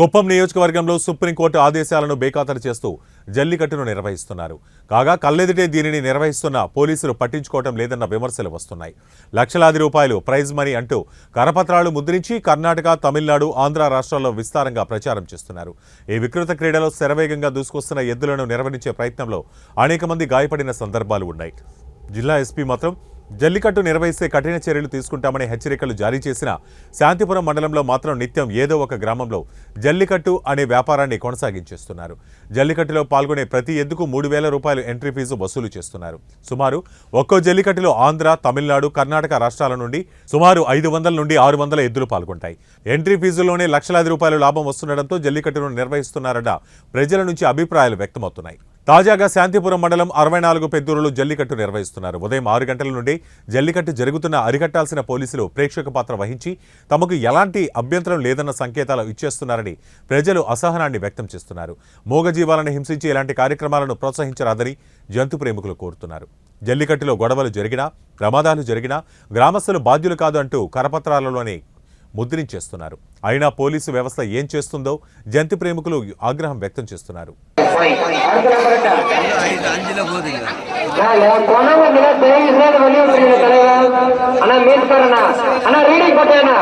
కుప్పం నియోజకవర్గంలో సుప్రీంకోర్టు ఆదేశాలను బేఖాతరు చేస్తూ జల్లికట్టును నిర్వహిస్తున్నారు. కాగా కల్లెదుటే దీనిని నిర్వహిస్తున్న పోలీసులు పట్టించుకోవటం లేదన్న విమర్శలు వస్తున్నాయి. లక్షలాది రూపాయలు ప్రైజ్ మనీ అంటూ కరపత్రాలు ముద్రించి కర్ణాటక తమిళనాడు ఆంధ్ర రాష్ట్రాల్లో విస్తారంగా ప్రచారం చేస్తున్నారు. ఈ వికృత క్రీడలో శరవేగంగా దూసుకొస్తున్న ఎద్దులను నిర్వహించే ప్రయత్నంలో అనేక మంది గాయపడిన సందర్భాలు ఉన్నాయి. జిల్లా ఎస్పీ మాత్రం జల్లికట్టు నిర్వహిస్తే కఠిన చర్యలు తీసుకుంటామని హెచ్చరికలు జారీ చేసిన శాంతిపురం మండలంలో మాత్రం నిత్యం ఏదో ఒక గ్రామంలో జల్లికట్టు అనే వ్యాపారాన్ని కొనసాగించేస్తున్నారు. జల్లికట్టులో పాల్గొనే ప్రతి ఎద్దుకు మూడు వేల రూపాయలు ఎంట్రీ ఫీజు వసూలు చేస్తున్నారు. సుమారు ఒక్కో జల్లికట్టులో ఆంధ్ర తమిళనాడు కర్ణాటక రాష్ట్రాల నుండి సుమారు ఐదు వందల నుండి ఆరు వందల ఎద్దులు పాల్గొంటాయి. ఎంట్రీ ఫీజుల్లోనే లక్షలాది రూపాయలు లాభం వస్తుండటంతో జల్లికట్టును నిర్వహిస్తున్నారట ప్రజల నుంచి అభిప్రాయాలు వ్యక్తమవుతున్నాయి. తాజాగా శాంతిపురం మండలం అరవై నాలుగు పెద్దూరులో జల్లికట్టు నిర్వహిస్తున్నారు. ఉదయం ఆరు గంటల నుండి జల్లికట్టు జరుగుతున్న అరికట్టాల్సిన పోలీసులు ప్రేక్షక పాత్ర వహించి తమకు ఎలాంటి అభ్యంతరం లేదన్న సంకేతాలు ఇచ్చేస్తున్నారని ప్రజలు అసహనాన్ని వ్యక్తం చేస్తున్నారు. మూగజీవాలను హింసించి ఇలాంటి కార్యక్రమాలను ప్రోత్సహించరాదని జంతు ప్రేమికులు కోరుతున్నారు. జల్లికట్టులో గొడవలు జరిగినా ప్రమాదాలు జరిగినా గ్రామస్తులు బాధ్యులు కాదు అంటూ కరపత్రాలలోనే ముద్రించేస్తున్నారు. అయినా పోలీసు వ్యవస్థ ఏం చేస్తుందో జంతు ప్రేమికులు ఆగ్రహం వ్యక్తం చేస్తున్నారు. அடுத்த நம்பர் அஞ்சுல போதுங்க என் பொண்ணு மிக பெரிய தலைவர். ஆனா மீன் ஆனா ரீடிங் போட்டேண்ணா.